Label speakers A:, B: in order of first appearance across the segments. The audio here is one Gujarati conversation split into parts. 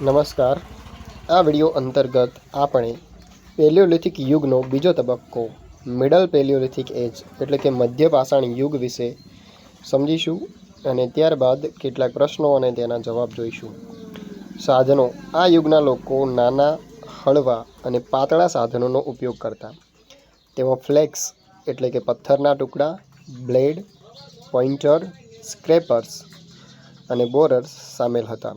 A: નમસ્કાર. આ વિડિયો અંતર્ગત આપણે પેલિયોલિથિક યુગનો બીજો તબક્કો મિડલ પેલિયોલિથિક એજ એટલે કે મધ્ય પાષાણ યુગ વિશે સમજીશું અને ત્યારબાદ કેટલાક પ્રશ્નો અને તેના જવાબ જોઈશું. સાધનો, આ યુગના લોકો નાના, હળવા અને પાતળા સાધનોનો ઉપયોગ કરતા. તેમાં ફ્લેક્સ એટલે કે પથ્થરના ટુકડા, બ્લેડ, પોઇન્ટર, સ્ક્રેપર્સ અને બોરર્સ સામેલ હતા.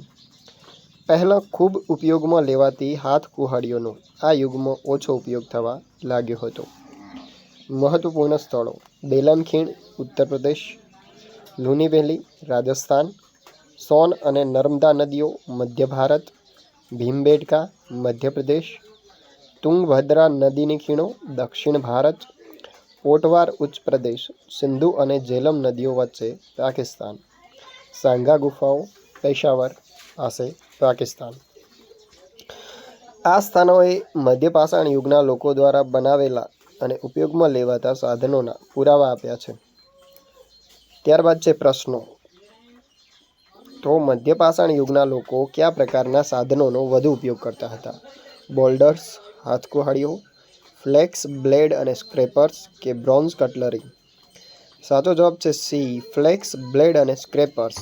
A: પહેલાં ખૂબ ઉપયોગમાં લેવાતી હાથ કુહાડીઓનો આ યુગમાં ઓછો ઉપયોગ થવા લાગ્યો હતો. મહત્વપૂર્ણ સ્થળો બેલમ ખીણ ઉત્તર પ્રદેશ, લુની વેલી, રાજસ્થાન, સોન અને નર્મદા નદીઓ, મધ્ય ભારત, ભીમબેટકા, મધ્યપ્રદેશ, તુંગભદ્રા નદીની ખીણો, દક્ષિણ ભારત, ઓટવાર ઉચ્ચ પ્રદેશ, સિંધુ અને જેલમ નદીઓ વચ્ચે પાકિસ્તાન, સાંગા ગુફાઓ, પેશાવર પાસે પાકિસ્તાન. આ સ્થાનોએ મધ્ય પાષાણ યુગના લોકો દ્વારા બનાવેલા અને ઉપયોગમાં લેવાતા સાધનોના પુરાવા આપ્યા છે. ત્યારબાદ છે પ્રશ્નો. તો મધ્ય પાષાણ યુગના લોકો કયા પ્રકારના સાધનોનો વધુ ઉપયોગ કરતા હતા? બોલ્ડર્સ, હાથકુહાડીઓ, ફ્લેક્સ, બ્લેડ અને સ્ક્રેપર્સ કે બ્રોન્ઝ કટલરી? સાચો જવાબ છે સી, ફ્લેક્સ, બ્લેડ અને સ્ક્રેપર્સ.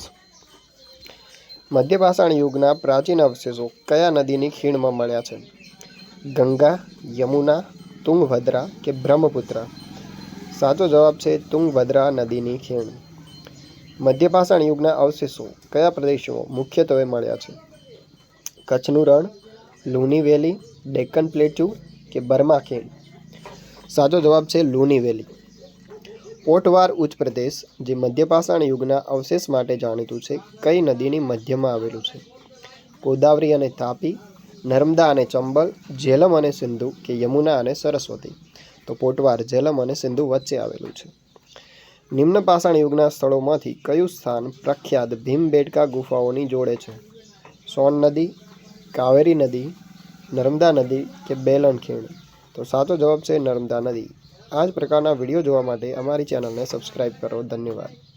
A: મધ્ય પાષાણ યુગના પ્રાચીન અવશેષો કયા નદીની ખીણમાં મળ્યા છે? ગંગા, યમુના, તુંગભદ્રા કે બ્રહ્મપુત્ર? સાચો જવાબ છે તુંગભદ્રા નદીની ખીણ. મધ્ય પાષાણ યુગના અવશેષો કયા પ્રદેશો મુખ્યત્વે મળ્યા છે? કચ્છનું રણ, લુની વેલી, ડેક્કન પ્લેટ્યુ કે બર્મા ખીણ? સાચો જવાબ છે લુની વેલી. ઓટવાર ઉચ્ચ પ્રદેશ, જે મધ્ય પાષાણ યુગના અવશેષ માટે જાણીતું છે, કઈ નદીની મધ્યમાં આવેલું છે? ગોદાવરી અને તાપી, નર્મદા અને ચંબલ ઝેલમ અને સિંધુ કે યમુના અને સરસ્વતી? તો પોટવાર ઝેલમ અને સિંધુ વચ્ચે આવેલું છે. નિમ્ન પાષાણ યુગના સ્થળોમાંથી કયું સ્થાન પ્રખ્યાત ભીમબેટકા ગુફાઓની જોડે છે? સોન નદી, કાવેરી નદી, નર્મદા નદી કે બેલન ખીણ તો સાચો જવાબ છે નર્મદા નદી. આ જ પ્રકારના વીડિયો જોવા માટે અમારી ચેનલને સબસ્ક્રાઈબ કરો. ધન્યવાદ.